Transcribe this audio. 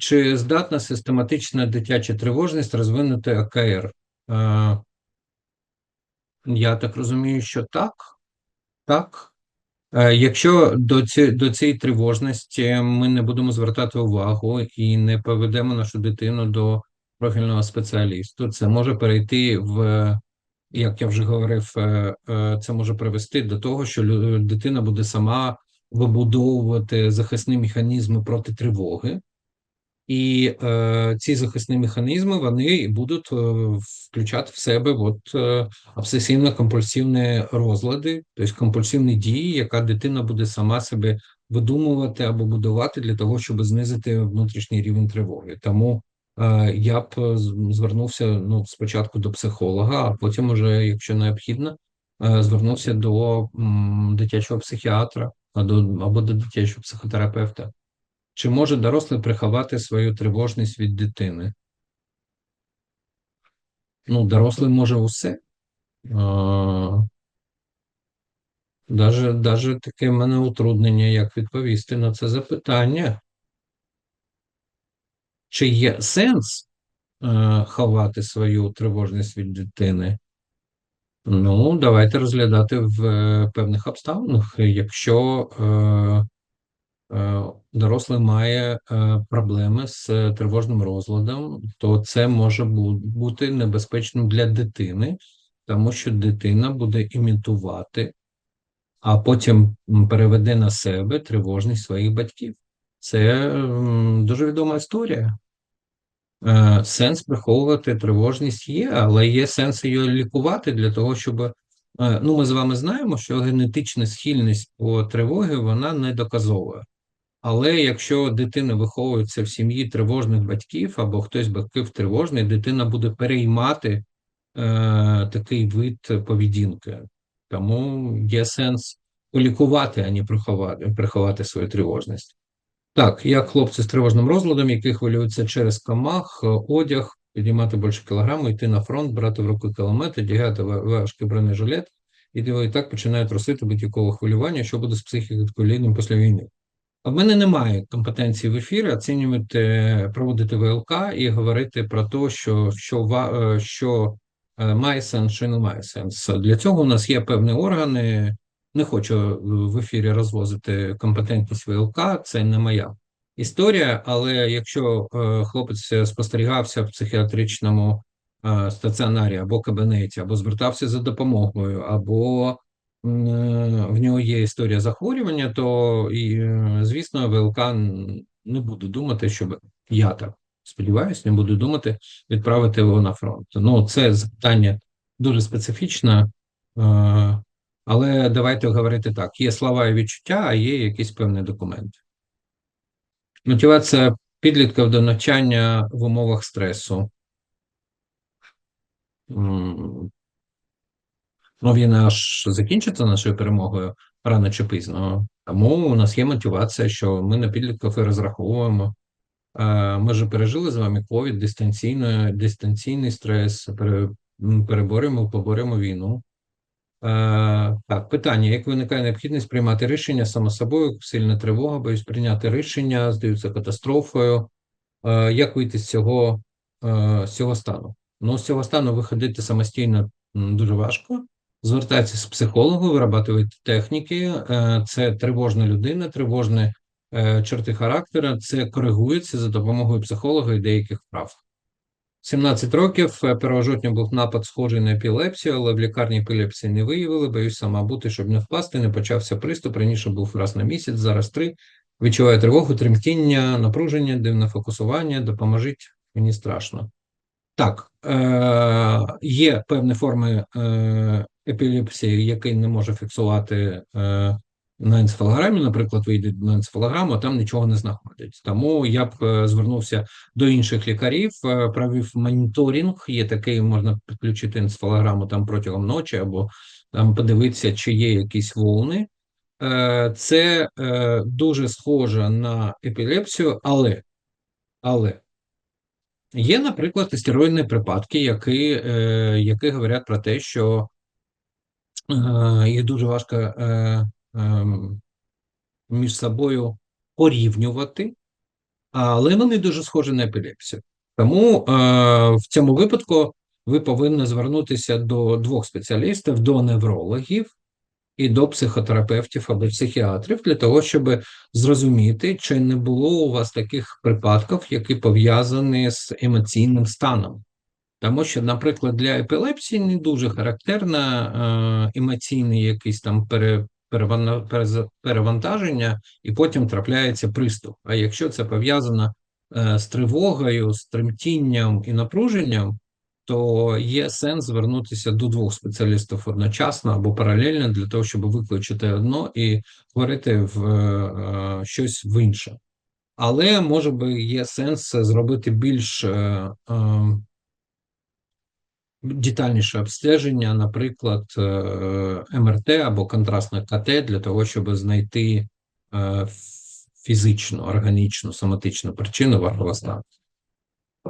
Чи здатна систематична дитяча тривожність розвинути АКР? Е, Я так розумію, що так. Так. Е, Якщо до ці, до цієї тривожності ми не будемо звертати увагу і не поведемо нашу дитину до профільного спеціалісту, це може перейти в, як я вже говорив, е, е, це може привести до того, що дитина буде сама вибудовувати захисні механізми проти тривоги. І е, ці захисні механізми вони будуть е, включати в себе от, е, обсесивно-компульсивні розлади, тобто компульсивні дії, яка дитина буде сама себе видумувати або будувати для того, щоб знизити внутрішній рівень тривоги. Тому е, я б е, звернувся ну, спочатку до психолога, а потім, уже, якщо необхідно, е, звернувся до м, дитячого психіатра або до дитячого психотерапевта. Чи може дорослий приховати свою тривожність від дитини? Ну, дорослий може усе. А, даже таке в мене утруднення, як відповісти на це запитання. Чи є сенс е, ховати свою тривожність від дитини? Ну, давайте розглядати в е, певних обставинах. Якщо е, е, дорослий має е, проблеми з тривожним розладом, то це може бути небезпечним для дитини, тому що дитина буде імітувати, а потім переведе на себе тривожність своїх батьків. Це дуже відома історія. Е, Сенс приховувати тривожність є, але є сенс її лікувати для того, щоб е, ну ми з вами знаємо, що генетична схильність по тривоги вона не доказовує. Але якщо дитина виховується в сім'ї тривожних батьків або хтось батьків тривожний, дитина буде переймати е, такий вид поведінки. Тому є сенс полікувати, а не приховати, приховати свою тривожність. Так, як хлопці з тривожним розладом, які хвилюються через комах, е, одяг, підіймати більше кілограму, йти на фронт, брати в руки кулемет, одягати ва- важкий бронежилет, і і так починають росити будь-якого хвилювання, що буде з психікою після війни. В мене немає компетенції в ефірі оцінювати, проводити ВЛК і говорити про те, що, що, е, що е, має сенс, чи не має сенс. Для цього у нас є певні органи. Не хочу в ефірі розвозити компетентність ВЛК, це не моя історія. Але якщо е, хлопець спостерігався в психіатричному стаціонарі або кабінеті, або звертався за допомогою, або в нього є історія захворювання, то і, звісно, ВЛК не буду думати, щоб я так сподіваюся, не буду думати відправити його на фронт. Ну, це запитання дуже специфічне, е, але давайте говорити так: є слова і відчуття, а є якийсь певний документ. Мотивація підлітків до навчання в умовах стресу. Ну, він аж закінчиться нашою перемогою рано чи пізно. Тому у нас є мотивація, що ми на підлітків і розраховуємо. Е, Ми ж пережили з вами ковід, дистанційний стрес, пере, переборемо, поборемо війну. Е, Так, питання: як виникає необхідність приймати рішення само собою, сильна тривога, боюсь прийняти рішення, здаються катастрофою. Е, Як вийти з цього, з цього стану? Ну, з цього стану виходити самостійно дуже важко. Звертайтеся з психологом, вирабатуйте техніки. Е, Це тривожна людина, тривожні е, черти характера. Це коригується за допомогою психолога і деяких вправ. 17 років, е, 1 жовтня був напад схожий на епілепсію, але в лікарні епілепсії не виявили. Боюсь сама бути, щоб не впасти. Не почався приступ. Раніше був раз на місяць, зараз три. Відчуваю тривогу, тремтіння, напруження, дивне фокусування. Допоможіть, мені страшно. Так, е, є певні форми епілепсії, які не може фіксувати е, на енцефалограмі. Наприклад, вийде на енцефалограму, а там нічого не знаходить. Тому я б е, звернувся до інших лікарів, е, провів моніторинг. Є такий, можна підключити енцефалограму там протягом ночі, або там подивитися, чи є якісь волни. Е, Це дуже схоже на епілепсію, але, але Є, наприклад, стероїдні припадки, які, які говорять про те, що їх дуже важко е, е, між собою порівнювати, але вони дуже схожі на епілепсію. Тому е, в цьому випадку ви повинні звернутися до двох спеціалістів: до неврологів і до психотерапевтів або психіатрів для того, щоб зрозуміти, чи не було у вас таких припадків, які пов'язані з емоційним станом. Тому що, наприклад, для епілепсії не дуже характерно е, емоційний якийсь там пере, перевантаження, і потім трапляється приступ. А якщо це пов'язано е, з тривогою, з тремтінням і напруженням, то є сенс звернутися до двох спеціалістів одночасно або паралельно для того, щоб виключити одно і створити в е, щось в інше. Але може би є сенс зробити більш детальніше обстеження, наприклад, е, МРТ або контрастне КТ для того, щоб знайти е, фізичну, органічну, соматичну причину вашого стану.